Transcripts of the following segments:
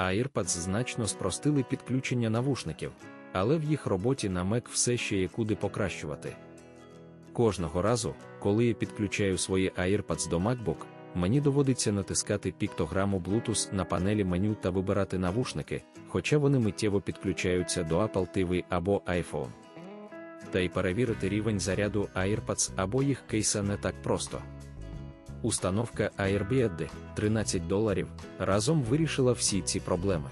AirPods значно спростили підключення навушників, але в їх роботі на Mac все ще є куди покращувати. Кожного разу, коли я підключаю свої AirPods до MacBook, мені доводиться натискати піктограму Bluetooth на панелі меню та вибирати навушники, хоча вони миттєво підключаються до Apple TV або iPhone. Та й перевірити рівень заряду AirPods або їх кейса не так просто. Установка Airbnb 13 доларів разом вирішила всі ці проблеми.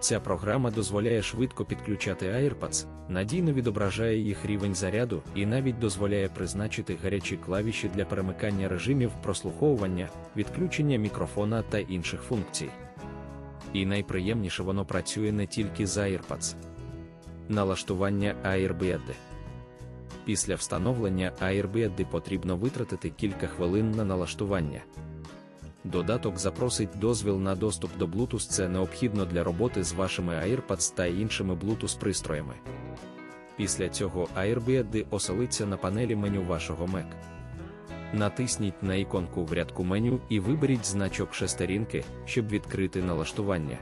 Ця програма дозволяє швидко підключати AirPods, надійно відображає їх рівень заряду і навіть дозволяє призначити гарячі клавіші для перемикання режимів прослуховування, відключення мікрофона та інших функцій. І найприємніше воно працює не тільки з AirPods. Налаштування Airbnb Після встановлення Airbnb потрібно витратити кілька хвилин на налаштування. Додаток запросить дозвіл на доступ до Bluetooth. Це необхідно для роботи з вашими AirPods та іншими Bluetooth пристроями. Після цього Airbnb оселиться на панелі меню вашого Mac. Натисніть на іконку в рядку меню і виберіть значок шестерінки, щоб відкрити налаштування.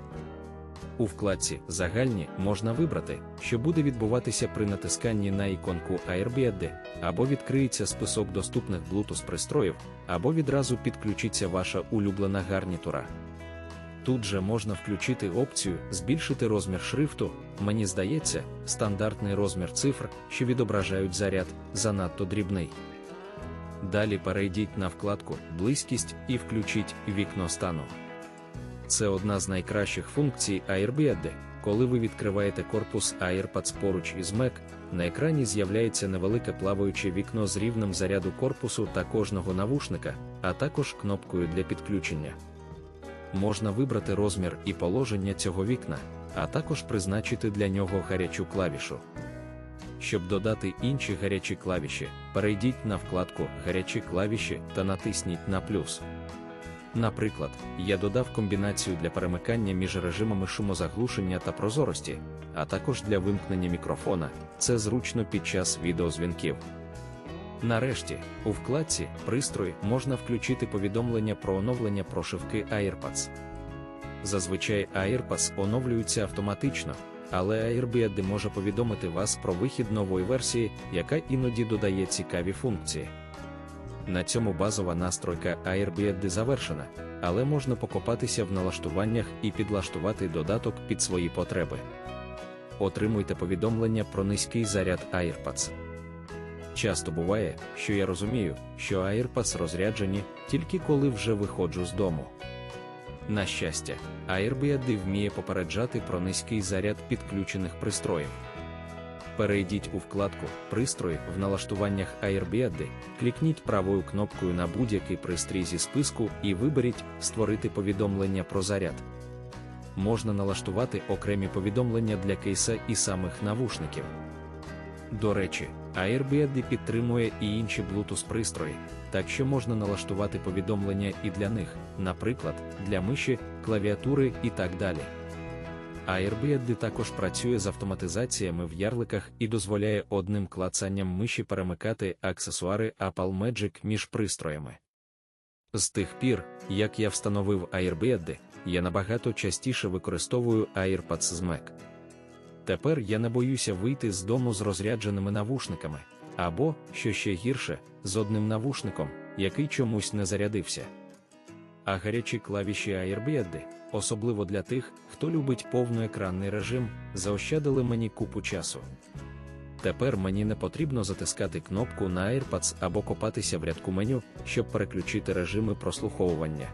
У вкладці Загальні можна вибрати, що буде відбуватися при натисканні на іконку Airbnb, або відкриється список доступних Bluetooth пристроїв, або відразу підключиться ваша улюблена гарнітура. Тут же можна включити опцію збільшити розмір шрифту, мені здається, стандартний розмір цифр, що відображають заряд, занадто дрібний. Далі перейдіть на вкладку Близькість і включіть вікно стану. Це одна з найкращих функцій Airbnb. Коли ви відкриваєте корпус AirPods поруч із Mac, на екрані з'являється невелике плаваюче вікно з рівнем заряду корпусу та кожного навушника, а також кнопкою для підключення. Можна вибрати розмір і положення цього вікна, а також призначити для нього гарячу клавішу. Щоб додати інші гарячі клавіші, перейдіть на вкладку Гарячі клавіші та натисніть на плюс. Наприклад, я додав комбінацію для перемикання між режимами шумозаглушення та прозорості, а також для вимкнення мікрофона, це зручно під час відеозвінків. Нарешті, у вкладці Пристрой можна включити повідомлення про оновлення прошивки AirPods. Зазвичай AirPods оновлюються автоматично, але Airbnb може повідомити вас про вихід нової версії, яка іноді додає цікаві функції. На цьому базова настройка Airbnb завершена, але можна покопатися в налаштуваннях і підлаштувати додаток під свої потреби. Отримуйте повідомлення про низький заряд AirPods. Часто буває, що я розумію, що AirPods розряджені тільки коли вже виходжу з дому. На щастя, Airbnb вміє попереджати про низький заряд підключених пристроїв. Перейдіть у вкладку Пристрої в налаштуваннях Airbnb, клікніть правою кнопкою на будь-який пристрій зі списку і виберіть Створити повідомлення про заряд. Можна налаштувати окремі повідомлення для кейса і самих навушників. До речі, Airbnb підтримує і інші Bluetooth пристрої, так що можна налаштувати повідомлення і для них, наприклад, для миші, клавіатури і так далі. Airbnb також працює з автоматизаціями в ярликах і дозволяє одним клацанням миші перемикати аксесуари Apple Magic між пристроями. З тих пір, як я встановив Airbnb, я набагато частіше використовую AirPods з Mac. Тепер я не боюся вийти з дому з розрядженими навушниками, або, що ще гірше, з одним навушником, який чомусь не зарядився. А гарячі клавіші Airbnb, особливо для тих, хто любить повноекранний режим, заощадили мені купу часу. Тепер мені не потрібно затискати кнопку на AirPods або копатися в рядку меню, щоб переключити режими прослуховування.